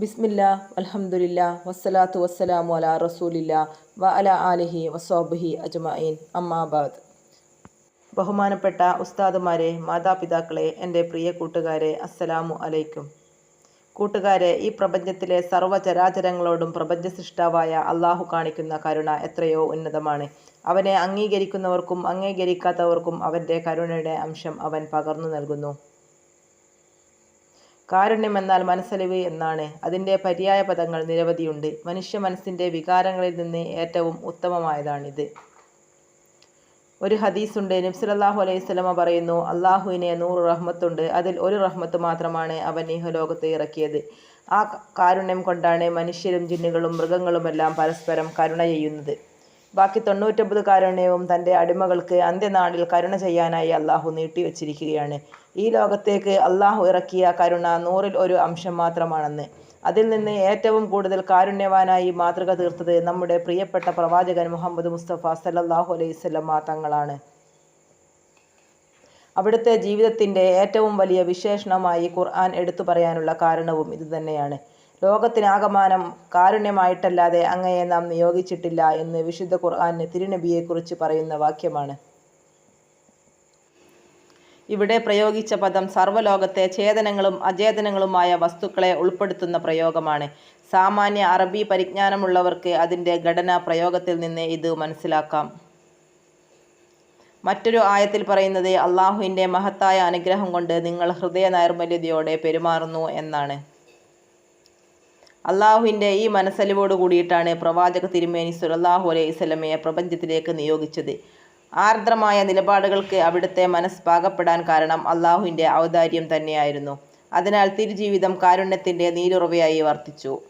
ബിസ്മില്ല അലഹമുല്ല വസ്സലാത്തു വസ്സലാമു അല റസൂലില്ല വ അല ആലിഹി വസോബിഹി അജ്മീൻ അമ്മാബാദ് ബഹുമാനപ്പെട്ട ഉസ്താദുമാരെ മാതാപിതാക്കളെ എന്റെ പ്രിയ കൂട്ടുകാരെ അസ്സലാമു അലൈക്കും. കൂട്ടുകാരെ ഈ പ്രപഞ്ചത്തിലെ സർവചരാചരങ്ങളോടും പ്രപഞ്ച സൃഷ്ടാവായ അള്ളാഹു കാണിക്കുന്ന കരുണ എത്രയോ ഉന്നതമാണ്. അവനെ അംഗീകരിക്കുന്നവർക്കും അംഗീകരിക്കാത്തവർക്കും അവന്റെ കരുണയുടെ അംശം അവൻ പകർന്നു നൽകുന്നു. കാരുണ്യം എന്നാൽ മനസ്സലിവ് എന്നാണ്. അതിന്റെ പര്യായ പദങ്ങൾ നിരവധിയുണ്ട്. മനുഷ്യ മനസ്സിന്റെ വികാരങ്ങളിൽ നിന്ന് ഏറ്റവും ഉത്തമമായതാണിത്. ഒരു ഹദീസുണ്ട്. നബ്സലല്ലാഹു അലൈഹി സ്വലമ പറയുന്നു അള്ളാഹുവിനെ നൂറ് റഹ്മത്തുണ്ട്. അതിൽ ഒരു റഹ്മത്ത് മാത്രമാണ് അവൻ ഇഹലോകത്ത് ഇറക്കിയത്. ആ കാരുണ്യം കൊണ്ടാണ് മനുഷ്യരും ജിന്നുകളും മൃഗങ്ങളുമെല്ലാം പരസ്പരം കരുണ ചെയ്യുന്നത്. ബാക്കി തൊണ്ണൂറ്റൊമ്പത് കാരുണ്യവും തന്റെ അടിമകൾക്ക് അന്ത്യനാളിൽ കരുണ ചെയ്യാനായി അള്ളാഹു നീട്ടിവെച്ചിരിക്കുകയാണ്. ഈ ലോകത്തേക്ക് അള്ളാഹു ഇറക്കിയ കരുണ നൂറിൽ ഒരു അംശം മാത്രമാണെന്ന്. അതിൽ നിന്ന് ഏറ്റവും കൂടുതൽ കാരുണ്യവാനായി മാതൃക തീർത്തത് നമ്മുടെ പ്രിയപ്പെട്ട പ്രവാചകൻ മുഹമ്മദ് മുസ്തഫ സല്ലല്ലാഹു അലൈഹി സ്വലമ തങ്ങളാണ്. അവിടുത്തെ ജീവിതത്തിന്റെ ഏറ്റവും വലിയ വിശേഷണമായി ഖുർആൻ എടുത്തു പറയാനുള്ള കാരണവും ഇതുതന്നെയാണ് ലോകത്തിനാകമാനം കാരുണ്യമായിട്ടല്ലാതെ അങ്ങയെ നാം നിയോഗിച്ചിട്ടില്ല എന്ന് വിശുദ്ധ ഖുർആൻ തിരുനബിയെക്കുറിച്ച് പറയുന്ന വാക്യമാണ്. ഇവിടെ പ്രയോഗിച്ച പദം സർവലോകത്തെ ചേതനങ്ങളും അചേതനങ്ങളുമായ വസ്തുക്കളെ ഉൾപ്പെടുത്തുന്ന പ്രയോഗമാണ്. സാമാന്യ അറബി പരിജ്ഞാനമുള്ളവർക്ക് അതിന്റെ ഘടന പ്രയോഗത്തിൽ നിന്ന് ഇത് മനസ്സിലാക്കാം. മറ്റൊരു ആയത്തിൽ പറയുന്നത് അള്ളാഹുവിന്റെ മഹത്തായ അനുഗ്രഹം കൊണ്ട് നിങ്ങൾ ഹൃദയ നൈർമല്യതയോടെ പെരുമാറുന്നു എന്നാണ്. അള്ളാഹുവിന്റെ ഈ മനസ്സലിവോട് കൂടിയിട്ടാണ് പ്രവാചക തിരുമേനി സുലല്ലാഹു അലൈഹി സ്വലമയെ പ്രപഞ്ചത്തിലേക്ക് നിയോഗിച്ചത്. ആർദ്രമായ നിലപാടുകൾക്ക് അവിടുത്തെ മനസ്സ് പാകപ്പെടാൻ കാരണം അള്ളാഹുവിന്റെ ഔദാര്യം തന്നെയായിരുന്നു. അതിനാൽ തിരുജീവിതം കാരുണ്യത്തിന്റെ നീരുറവയായി വർത്തിച്ചു.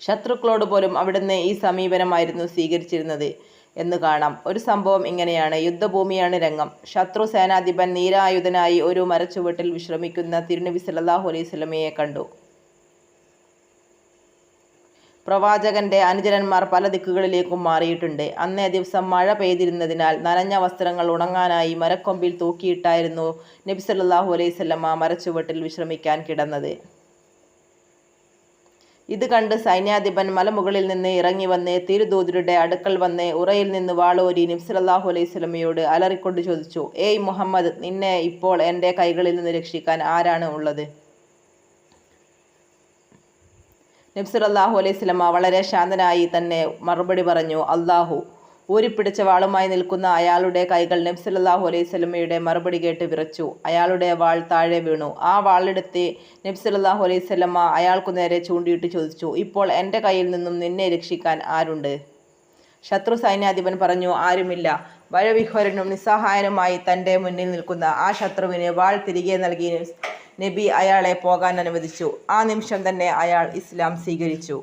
ശത്രുക്കളോട് പോലും അവിടുന്ന് ഈ സമീപനമായിരുന്നു സ്വീകരിച്ചിരുന്നത് എന്ന് കാണാം. ഒരു സംഭവം ഇങ്ങനെയാണ്. യുദ്ധഭൂമിയാണ് രംഗം. ശത്രു സേനാധിപൻ നീരായുധനായി ഒരു മരച്ചുവട്ടിൽ വിശ്രമിക്കുന്ന തിരുനബി സല്ലാഹു അലൈഹി സ്വലമയെ കണ്ടു. പ്രവാചകന്റെ അനുചരന്മാർ പല ദിക്കുകളിലേക്കും മാറിയിട്ടുണ്ട്. അന്നേ ദിവസം മഴ പെയ്തിരുന്നതിനാൽ നനഞ്ഞ വസ്ത്രങ്ങൾ ഉണങ്ങാനായി മരക്കൊമ്പിൽ തൂക്കിയിട്ടായിരുന്നു നബി സല്ലല്ലാഹു അലൈഹി സ്വലമ മരച്ചുവട്ടിൽ വിശ്രമിക്കാൻ കിടന്നത്. ഇത് കണ്ട് സൈന്യാധിപൻ മലമുകളിൽ നിന്ന് ഇറങ്ങി വന്ന് തിരുദൂതരുടെ അടുക്കൽ വന്ന് ഉറയിൽ നിന്ന് വാളോരി നിംസലല്ലാഹു അലൈഹി സ്വലമയോട് അലറിക്കൊണ്ട് ചോദിച്ചു ഏയ് മുഹമ്മദ് നിന്നെ ഇപ്പോൾ എന്റെ കൈകളിൽ നിന്ന് രക്ഷിക്കാൻ ആരാണ് ഉള്ളത്? നബ്സുലല്ലാഹു അലൈഹി സ്വലമ വളരെ ശാന്തനായി തന്നെ മറുപടി പറഞ്ഞു അള്ളാഹു ഊരിപ്പിടിച്ച വാളുമായി നിൽക്കുന്ന അയാളുടെ കൈകൾ നബ്സലല്ലാഹു അലൈഹി സ്വലമയുടെ മറുപടി കേട്ട് വിറച്ചു. അയാളുടെ വാൾ താഴെ വീണു. ആ വാളെടുത്ത് നബ്സലല്ലാഹു അലൈഹി സ്വലമ അയാൾക്കു നേരെ ചൂണ്ടിയിട്ട് ചോദിച്ചു ഇപ്പോൾ എന്റെ കയ്യിൽ നിന്നും നിന്നെ രക്ഷിക്കാൻ ആരുണ്ട്? ശത്രു സൈന്യാധിപൻ പറഞ്ഞു ആരുമില്ല. വഴവിഹ്വരനും നിസ്സഹായനുമായി തന്റെ മുന്നിൽ നിൽക്കുന്ന ആ ശത്രുവിന് വാൾ തിരികെ നൽകി നബി അയാളെ പോകാൻ അനുവദിച്ചു. ആ നിമിഷം തന്നെ അയാൾ ഇസ്ലാം സ്വീകരിച്ചു.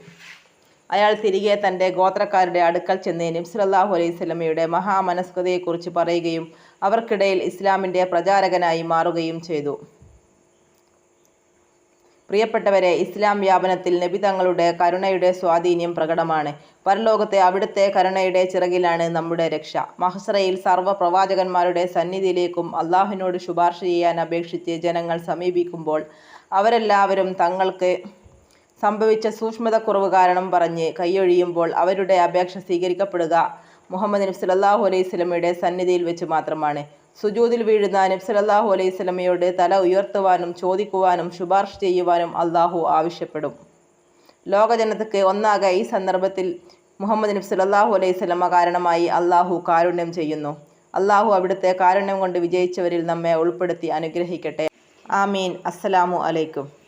അയാൾ തിരികെ തന്റെ ഗോത്രക്കാരുടെ അടുക്കൽ ചെന്ന് നബ്സലല്ലാഹു അലൈഹി സ്വലമയുടെ മഹാമനസ്കതയെക്കുറിച്ച് പറയുകയും അവർക്കിടയിൽ ഇസ്ലാമിന്റെ പ്രചാരകനായി മാറുകയും ചെയ്തു. പ്രിയപ്പെട്ടവരെ ഇസ്ലാം വ്യാപനത്തിൽ നബി തങ്ങളുടെ കരുണയുടെ സ്വാധീനം പ്രകടമാണ്. പരലോകത്തെ അവിടുത്തെ കരുണയുടെ ചിറകിലാണ് നമ്മുടെ രക്ഷ. മഹസറയിൽ സർവ പ്രവാചകന്മാരുടെ സന്നിധിയിലേക്കും അള്ളാഹുവിനോട് ശുപാർശ ചെയ്യാൻ അപേക്ഷിച്ച് ജനങ്ങൾ സമീപിക്കുമ്പോൾ അവരെല്ലാവരും തങ്ങൾക്ക് സംഭവിച്ച സൂക്ഷ്മതക്കുറവ് കാരണം പറഞ്ഞ് കൈയൊഴിയുമ്പോൾ അവരുടെ അപേക്ഷ സ്വീകരിക്കപ്പെടുക. മുഹമ്മദ് നബി അള്ളാഹു അലൈഹി സ്വലമയുടെ സന്നിധിയിൽ വെച്ച് മാത്രമാണ്. സുജൂതിൽ വീഴുന്ന നബി സല്ലല്ലാഹു അലൈഹി സ്വലമയോട് തല ഉയർത്തുവാനും ചോദിക്കുവാനും ശുപാർശ ചെയ്യുവാനും അള്ളാഹു ആവശ്യപ്പെടും. ലോകജനതയ്ക്ക് ഒന്നാകെ ഈ സന്ദർഭത്തിൽ മുഹമ്മദ് നബി സല്ലല്ലാഹു അലൈഹി സ്വലമ കാരണമായി അള്ളാഹു കാരുണ്യം ചെയ്യുന്നു. അള്ളാഹു അവിടുത്തെ കാരുണ്യം കൊണ്ട് വിജയിച്ചവരിൽ നമ്മെ ഉൾപ്പെടുത്തി അനുഗ്രഹിക്കട്ടെ. ആമീൻ. അസ്സലാമു അലൈക്കും.